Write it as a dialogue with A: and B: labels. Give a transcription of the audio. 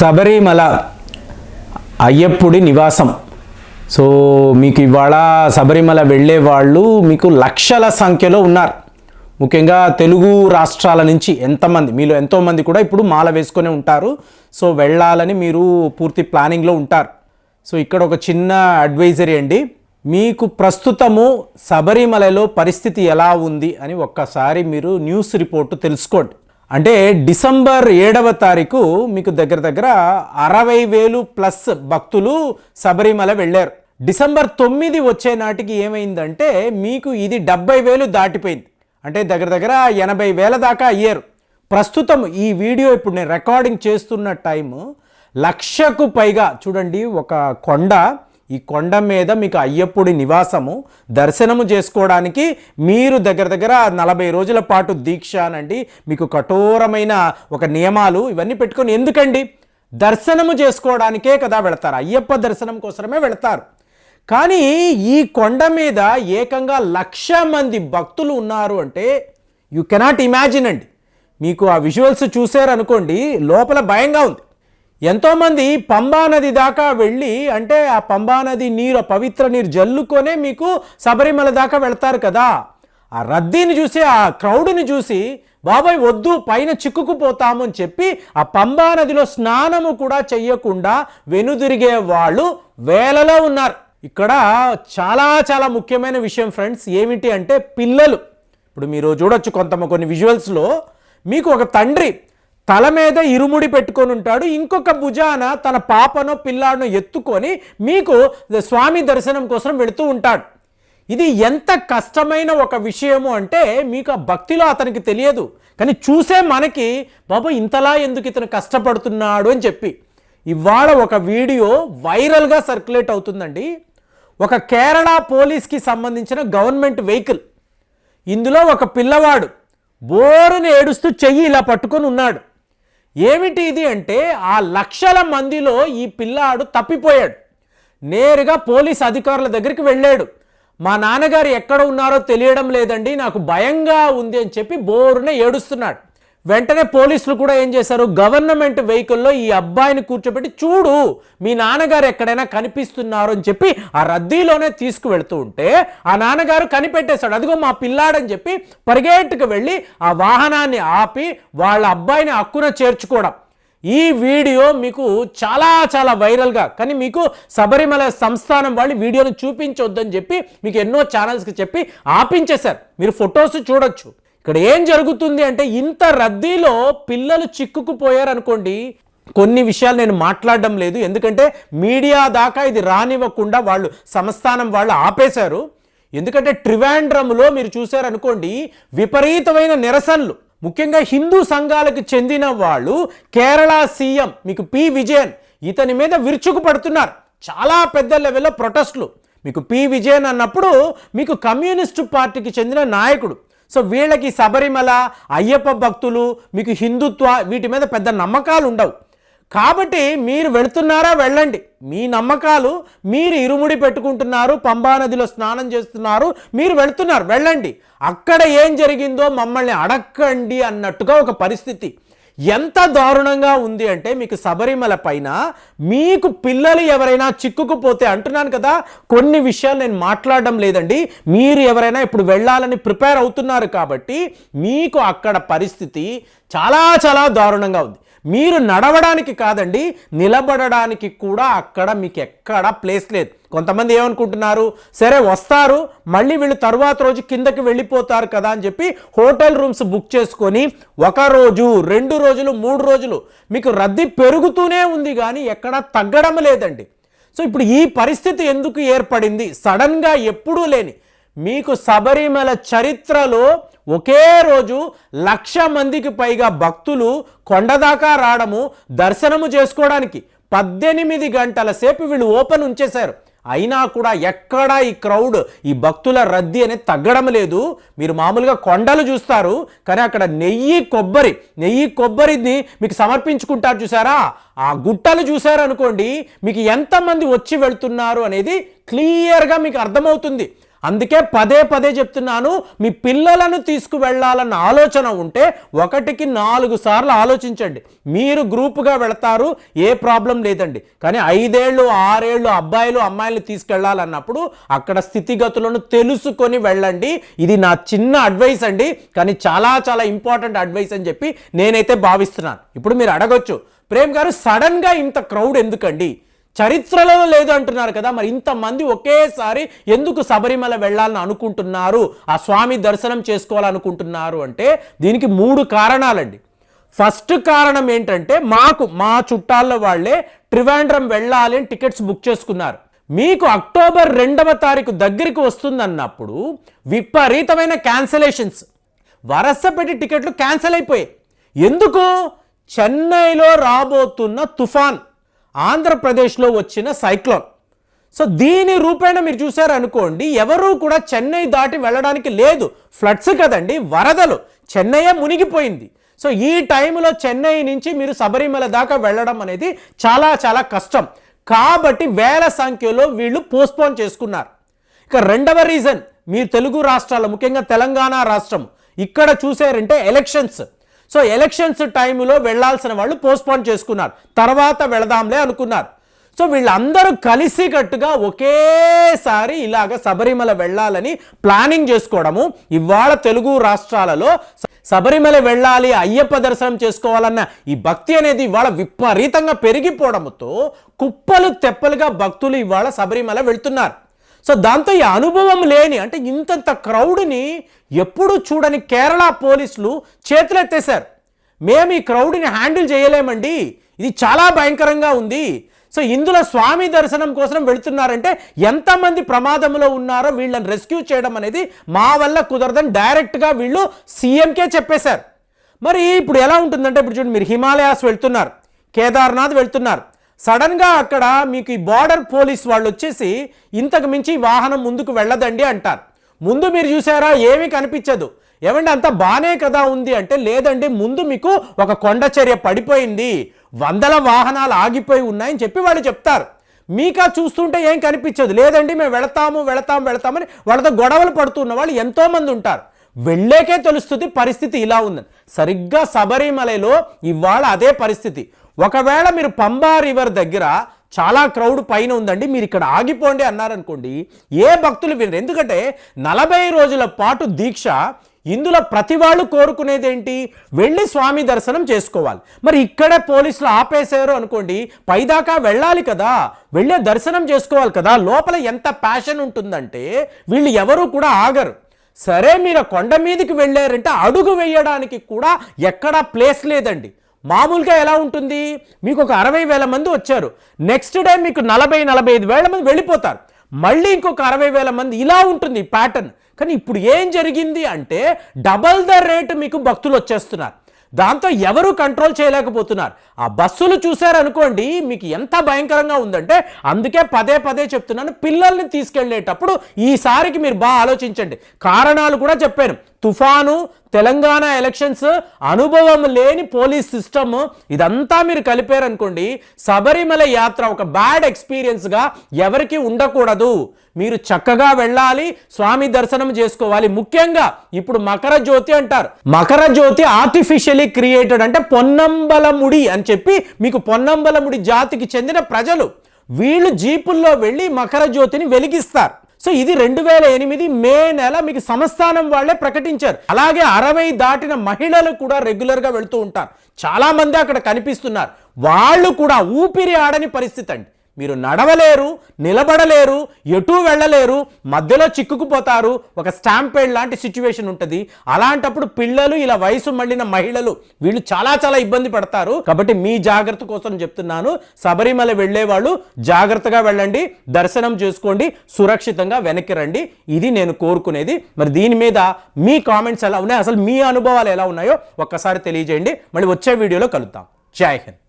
A: శబరిమల అయ్యప్పుడి నివాసం. సో మీకు ఇవాళ శబరిమల వెళ్ళే వాళ్ళు మీకు లక్షల సంఖ్యలో ఉన్నారు. ముఖ్యంగా తెలుగు రాష్ట్రాల నుంచి ఎంతమంది మీలో ఎంతోమంది కూడా ఇప్పుడు మాల వేసుకొని ఉంటారు. సో వెళ్ళాలని మీరు పూర్తి ప్లానింగ్లో ఉంటారు. సో ఇక్కడ ఒక చిన్న అడ్వైజరీ అండి. మీకు ప్రస్తుతము శబరిమలలో పరిస్థితి ఎలా ఉంది అని ఒక్కసారి మీరు న్యూస్ రిపోర్టు తెలుసుకోండి. అంటే డిసెంబర్ ఏడవ తారీఖు మీకు దగ్గర దగ్గర అరవై వేలు ప్లస్ భక్తులు శబరిమల వెళ్ళారు. డిసెంబర్ తొమ్మిది వచ్చే నాటికి ఏమైందంటే మీకు ఇది డెబ్బై వేలు దాటిపోయింది. అంటే దగ్గర దగ్గర ఎనభై వేల దాకా అయ్యారు. ప్రస్తుతం ఈ వీడియో ఇప్పుడు నేను రికార్డింగ్ చేస్తున్న టైము లక్షకు పైగా చూడండి ఒక కొండ ఈ కొండ మీద మీకు అయ్యప్పుడి నివాసము దర్శనము చేసుకోవడానికి మీరు దగ్గర దగ్గర నలభై రోజుల పాటు దీక్ష అనండి మీకు కఠోరమైన ఒక నియమాలు ఇవన్నీ పెట్టుకొని ఎందుకండి? దర్శనము చేసుకోవడానికే కదా వెళతారు. అయ్యప్ప దర్శనం కోసమే వెళతారు. కానీ ఈ కొండ మీద ఏకంగా లక్ష మంది భక్తులు ఉన్నారు అంటే యు కెనాట్ ఇమాజిన్ అండి. మీకు ఆ విజువల్స్ చూసారనుకోండి లోపల భయంగా ఉంది. ఎంతోమంది పంబా నది దాకా వెళ్ళి అంటే ఆ పంబా నది నీరు పవిత్ర నీరు జల్లుకొనే మీకు శబరిమల దాకా వెళ్తారు కదా. ఆ రద్దీని చూసి ఆ క్రౌడ్ని చూసి బాబాయ్ వద్దు పైన చిక్కుకుపోతాము అని చెప్పి ఆ పంబా నదిలో స్నానము కూడా చెయ్యకుండా వెనుదిరిగే వాళ్ళు వేలలో ఉన్నారు. ఇక్కడ చాలా చాలా ముఖ్యమైన విషయం ఫ్రెండ్స్ ఏమిటి అంటే పిల్లలు. ఇప్పుడు మీరు చూడొచ్చు కొంత కొన్ని విజువల్స్లో మీకు ఒక తండ్రి తల మీద ఇరుముడి పెట్టుకొని ఉంటాడు. ఇంకొక భుజాన తన పాపనో పిల్లాడనో ఎత్తుకొని మీకు స్వామి దర్శనం కోసం వెళుతూ ఉంటాడు. ఇది ఎంత కష్టమైన ఒక విషయము అంటే మీకు ఆ భక్తిలో అతనికి తెలియదు. కానీ చూసే మనకి బాబు ఇంతలా ఎందుకు ఇతను కష్టపడుతున్నాడు? అని చెప్పి. ఇవాళ ఒక వీడియో వైరల్గా సర్క్యులేట్ అవుతుందండి. ఒక కేరళ పోలీస్కి సంబంధించిన గవర్నమెంట్ వెహికల్. ఇందులో ఒక పిల్లవాడు బోరుని ఏడుస్తూ చెయ్యి ఇలా పట్టుకొని ఉన్నాడు. ఏమిటి ఇది అంటే ఆ లక్షల మందిలో ఈ పిల్లాడు తప్పిపోయాడు. నేరుగా పోలీస్ అధికారుల దగ్గరికి వెళ్ళాడు. మా నాన్నగారు ఎక్కడ ఉన్నారో తెలియడం లేదండి నాకు భయంగా ఉంది అని చెప్పి బోరునే ఏడుస్తున్నాడు. వెంటనే పోలీసులు కూడా ఏం చేశారు? గవర్నమెంట్ వెహికల్లో ఈ అబ్బాయిని కూర్చోబెట్టి చూడు మీ నాన్నగారు ఎక్కడైనా కనిపిస్తున్నారు అని చెప్పి ఆ రద్దీలోనే తీసుకువెళ్తూ ఉంటే ఆ నాన్నగారు కనిపెట్టేశాడు. అదిగో మా పిల్లాడని చెప్పి పరిగెట్టుకు వెళ్ళి ఆ వాహనాన్ని ఆపి వాళ్ళ అబ్బాయిని హక్కున చేర్చుకోవడం. ఈ వీడియో మీకు చాలా చాలా వైరల్గా కానీ మీకు శబరిమల సంస్థానం వాళ్ళు వీడియోను చూపించొద్దని చెప్పి మీకు ఎన్నో ఛానల్స్కి చెప్పి ఆపించేశారు. మీరు ఫొటోస్ చూడొచ్చు. ఇక్కడ ఏం జరుగుతుంది అంటే ఇంత రద్దీలో పిల్లలు చిక్కుకుపోయారు అనుకోండి కొన్ని విషయాలు నేను మాట్లాడడం లేదు. ఎందుకంటే మీడియా దాకా ఇది రానివ్వకుండా వాళ్ళు సంస్థానం వాళ్ళు ఆపేశారు. ఎందుకంటే ట్రివాండ్రమ్లో మీరు చూశారనుకోండి విపరీతమైన నిరసనలు. ముఖ్యంగా హిందూ సంఘాలకు చెందిన వాళ్ళు కేరళ సీఎం మీకు పి. విజయన్ ఇతని మీద విరుచుకు పడుతున్నారు చాలా పెద్ద లెవెల్లో ప్రొటెస్ట్లు. మీకు పి. విజయన్ అన్నప్పుడు మీకు కమ్యూనిస్టు పార్టీకి చెందిన నాయకుడు సో వీళ్ళకి శబరిమల అయ్యప్ప భక్తులు మీకు హిందుత్వ వీటి మీద పెద్ద నమ్మకాలు ఉండవు. కాబట్టి మీరు వెళుతున్నారా వెళ్ళండి. మీ నమ్మకాలు మీరు ఇరుముడి పెట్టుకుంటున్నారు పంబా నదిలో స్నానం చేస్తున్నారు మీరు వెళుతున్నారు వెళ్ళండి. అక్కడ ఏం జరిగిందో మమ్మల్ని అడక్కండి అన్నట్టుగా ఒక పరిస్థితి. ఎంత దారుణంగా ఉంది అంటే మీకు శబరిమల పైన మీకు పిల్లలు ఎవరైనా చిక్కుకుపోతే అంటున్నాను కదా కొన్ని విషయాలు నేను మాట్లాడడం లేదండి. మీరు ఎవరైనా ఇప్పుడు వెళ్ళాలని ప్రిపేర్ అవుతున్నారు కాబట్టి మీకు అక్కడ పరిస్థితి చాలా చాలా దారుణంగా ఉంది. మీరు నడవడానికి కాదండి నిలబడడానికి కూడా అక్కడ మీకు ఎక్కడ ప్లేస్ లేదు. కొంతమంది ఏమనుకుంటున్నారు సరే వస్తారు మళ్ళీ వీళ్ళు తర్వాత రోజు కిందకి వెళ్ళిపోతారు కదా అని చెప్పి హోటల్ రూమ్స్ బుక్ చేసుకొని ఒక రోజు రెండు రోజులు మూడు రోజులు మీకు రద్దీ పెరుగుతూనే ఉంది కానీ ఎక్కడ తగ్గడం లేదండి. సో ఇప్పుడు ఈ పరిస్థితి ఎందుకు ఏర్పడింది? సడన్గా ఎప్పుడూ లేని మీకు శబరిమల చరిత్రలో ఒకే రోజు లక్ష మందికి పైగా భక్తులు కొండదాకా రావడము దర్శనము చేసుకోవడానికి పద్దెనిమిది గంటల సేపు వీళ్ళు ఓపెన్ ఉంచేశారు. అయినా కూడా ఎక్కడా ఈ క్రౌడ్ ఈ భక్తుల రద్దీ అనేది తగ్గడం లేదు. మీరు మామూలుగా కొండలు చూస్తారు కానీ అక్కడ నెయ్యి కొబ్బరి నెయ్యి కొబ్బరిని మీకు సమర్పించుకుంటారు చూసారా? ఆ గుట్టలు చూసారనుకోండి మీకు ఎంతమంది వచ్చి వెళ్తున్నారు అనేది క్లియర్గా మీకు అర్థమవుతుంది. అందుకే పదే పదే చెప్తున్నాను మీ పిల్లలను తీసుకువెళ్ళాలన్న ఆలోచన ఉంటే ఒకటికి నాలుగు సార్లు ఆలోచించండి. మీరు గ్రూపుగా వెళతారు ఏ ప్రాబ్లం లేదండి. కానీ ఐదేళ్ళు ఆరేళ్ళు అబ్బాయిలు అమ్మాయిలు తీసుకెళ్ళాలన్నప్పుడు అక్కడ స్థితిగతులను తెలుసుకొని వెళ్ళండి. ఇది నా చిన్న అడ్వైస్ అండి. కానీ చాలా చాలా ఇంపార్టెంట్ అడ్వైస్ అని చెప్పి నేనైతే భావిస్తున్నాను. ఇప్పుడు మీరు అడగొచ్చు ప్రేమ్ గారు సడన్గా ఇంత క్రౌడ్ ఎందుకండి? చరిత్రలో లేదు అంటున్నారు కదా. మరి ఇంతమంది ఒకేసారి ఎందుకు శబరిమల వెళ్ళాలని అనుకుంటున్నారు? ఆ స్వామి దర్శనం చేసుకోవాలనుకుంటున్నారు అంటే దీనికి మూడు కారణాలండి. ఫస్ట్ కారణం ఏంటంటే మాకు మా చుట్టాల్లో వాళ్ళే ట్రివాండ్రం వెళ్ళాలి అని టికెట్స్ బుక్ చేసుకున్నారు. మీకు అక్టోబర్ రెండవ తారీఖు దగ్గరికి వస్తుందన్నప్పుడు విపరీతమైన క్యాన్సలేషన్స్. వరస పెట్టి టికెట్లు క్యాన్సిల్ అయిపోయాయి. ఎందుకు? చెన్నైలో రాబోతున్న తుఫాన్. ఆంధ్రప్రదేశ్లో వచ్చిన సైక్లోన్. సో దీని రూపేణ మీరు చూసారనుకోండి ఎవరూ కూడా చెన్నై దాటి వెళ్ళడానికి లేదు. ఫ్లడ్స్ కదండి వరదలు. చెన్నైయే మునిగిపోయింది. సో ఈ టైంలో చెన్నై నుంచి మీరు శబరిమల దాకా వెళ్ళడం అనేది చాలా చాలా కష్టం. కాబట్టి వేల సంఖ్యలో వీళ్ళు పోస్ట్పోన్ చేసుకున్నారు. ఇక రెండవ రీజన్ మీరు తెలుగు రాష్ట్రాలు ముఖ్యంగా తెలంగాణ రాష్ట్రం ఇక్కడ చూసారంటే ఎలక్షన్స్. సో ఎలక్షన్స్ టైంలో వెళ్ళాల్సిన వాళ్ళు పోస్ట్పోన్ చేసుకున్నారు. తర్వాత వెళదాంలే అనుకున్నారు. సో వీళ్ళందరూ కలిసికట్టుగా ఒకేసారి ఇలాగ శబరిమల వెళ్ళాలని ప్లానింగ్ చేసుకోవడము ఇవాళ తెలుగు రాష్ట్రాలలో శబరిమల వెళ్ళాలి అయ్యప్ప దర్శనం చేసుకోవాలన్న ఈ భక్తి అనేది ఇవాళ విపరీతంగా పెరిగిపోవడంతో కుప్పలు తెప్పలుగా భక్తులు ఇవాళ శబరిమల వెళ్తున్నారు. సో దాంతో ఈ అనుభవం లేని అంటే ఇంతంత క్రౌడ్ని ఎప్పుడు చూడని కేరళ పోలీసులు చేతులెత్తేశారు. మేము ఈ క్రౌడ్ని హ్యాండిల్ చేయలేమండి. ఇది చాలా భయంకరంగా ఉంది. సో ఇందులో స్వామి దర్శనం కోసం వెళుతున్నారంటే ఎంతమంది ప్రమాదంలో ఉన్నారో వీళ్ళని రెస్క్యూ చేయడం అనేది మా వల్ల కుదరదని డైరెక్ట్గా వీళ్ళు సీఎంకే చెప్పేశారు. మరి ఇప్పుడు ఎలా ఉంటుందంటే ఇప్పుడు చూడండి మీరు హిమాలయాస్ వెళ్తున్నారు కేదార్నాథ్ వెళ్తున్నారు. సడన్గా అక్కడ మీకు ఈ బార్డర్ పోలీస్ వాళ్ళు వచ్చేసి ఇంతకు మించి వాహనం ముందుకు వెళ్ళదండి అంటారు. ముందు మీరు చూసారా ఏమీ కనిపించదు. ఏమండి అంత బానే కదా ఉంది అంటే లేదండి ముందు మీకు ఒక కొండ చర్య పడిపోయింది. వందల వాహనాలు ఆగిపోయి ఉన్నాయని చెప్పి వాళ్ళు చెప్తారు. మీకా చూస్తుంటే ఏం కనిపించదు. లేదండి మేము వెళతాము వెళతాము వెళతామని వాళ్ళతో గొడవలు పడుతున్న వాళ్ళు ఎంతోమంది ఉంటారు. వెళ్ళేకే తెలుస్తుంది పరిస్థితి ఇలా ఉందని. సరిగ్గా శబరిమలలో ఇవాళ అదే పరిస్థితి. ఒకవేళ మీరు పంబా రివర్ దగ్గర చాలా క్రౌడ్ పైన ఉందండి మీరు ఇక్కడ ఆగిపోండి అన్నారనుకోండి ఏ భక్తులు వినరు. ఎందుకంటే నలభై రోజుల పాటు దీక్ష ఇందులో ప్రతి వాళ్ళు కోరుకునేది ఏంటి వెళ్ళి స్వామి దర్శనం చేసుకోవాలి. మరి ఇక్కడే పోలీసులు ఆపేశారు అనుకోండి పైదాకా వెళ్ళాలి కదా వెళ్ళే దర్శనం చేసుకోవాలి కదా లోపల ఎంత ప్యాషన్ ఉంటుందంటే వీళ్ళు ఎవరూ కూడా ఆగరు. సరే మీరు కొండ మీదకి వెళ్ళారంటే అడుగు వేయడానికి కూడా ఎక్కడా ప్లేస్ లేదండి. మామూలుగా ఎలా ఉంటుంది? మీకు ఒక అరవై వేల మంది వచ్చారు. నెక్స్ట్ డే మీకు నలభై నలభై ఐదు వేల మంది వెళ్ళిపోతారు. మళ్ళీ ఇంకొక అరవై వేల మంది ఇలా ఉంటుంది ప్యాటర్న్ కానీ ఇప్పుడు ఏం జరిగింది అంటే డబల్ ద రేట్ మీకు భక్తులు వచ్చేస్తున్నారు. దాంతో ఎవరు కంట్రోల్ చేయలేకపోతున్నారు. ఆ బస్సులు చూశారనుకోండి మీకు ఎంత భయంకరంగా ఉందంటే అందుకే పదే పదే చెప్తున్నాను పిల్లల్ని తీసుకెళ్ళేటప్పుడు ఈసారికి మీరు బాగా ఆలోచించండి. కారణాలు కూడా చెప్పాను. తుఫాను తెలంగాణ ఎలక్షన్స్ అనుభవం లేని పోలీస్ సిస్టమ్ ఇదంతా మీరు కలిపారనుకోండి శబరిమల యాత్ర ఒక బ్యాడ్ ఎక్స్పీరియన్స్గా ఎవరికి ఉండకూడదు. మీరు చక్కగా వెళ్ళాలి స్వామి దర్శనం చేసుకోవాలి. ముఖ్యంగా ఇప్పుడు మకర జ్యోతి అంటారు. మకర జ్యోతి ఆర్టిఫిషియలీ క్రియేటెడ్ అంటే పొన్నంబలముడి అని చెప్పి మీకు పొన్నంబలముడి జాతికి చెందిన ప్రజలు. వీళ్ళు జీపుల్లో వెళ్ళి మకర జ్యోతిని వెలిగిస్తారు. సో ఇది రెండు వేల ఎనిమిది మే నెల మీకు సంస్థానం వాళ్ళే ప్రకటించారు. అలాగే అరవై దాటిన మహిళలు కూడా రెగ్యులర్గా వెళ్తూ ఉంటారు. చాలా మంది అక్కడ కనిపిస్తున్నారు. వాళ్ళు కూడా ఊపిరి ఆడని పరిస్థితి అండి. మీరు నడవలేరు నిలబడలేరు ఎటూ వెళ్ళలేరు మధ్యలో చిక్కుకుపోతారు ఒక స్టాంపేడ్ లాంటి సిచ్యువేషన్ ఉంటుంది. అలాంటప్పుడు పిల్లలు ఇలా వయసు మళ్ళిన మహిళలు వీళ్ళు చాలా చాలా ఇబ్బంది పడతారు. కాబట్టి మీ జాగ్రత్త కోసం చెప్తున్నాను. శబరిమల వెళ్ళే వాళ్ళు జాగ్రత్తగా వెళ్ళండి దర్శనం చేసుకోండి సురక్షితంగా వెనక్కి రండి. ఇది నేను కోరుకునేది. మరి దీని మీద మీ కామెంట్స్ ఎలా ఉన్నాయి? అసలు మీ అనుభవాలు ఎలా ఉన్నాయో ఒక్కసారి తెలియజేయండి. మళ్ళీ వచ్చే వీడియోలో కలుద్దాం. జై హింద్.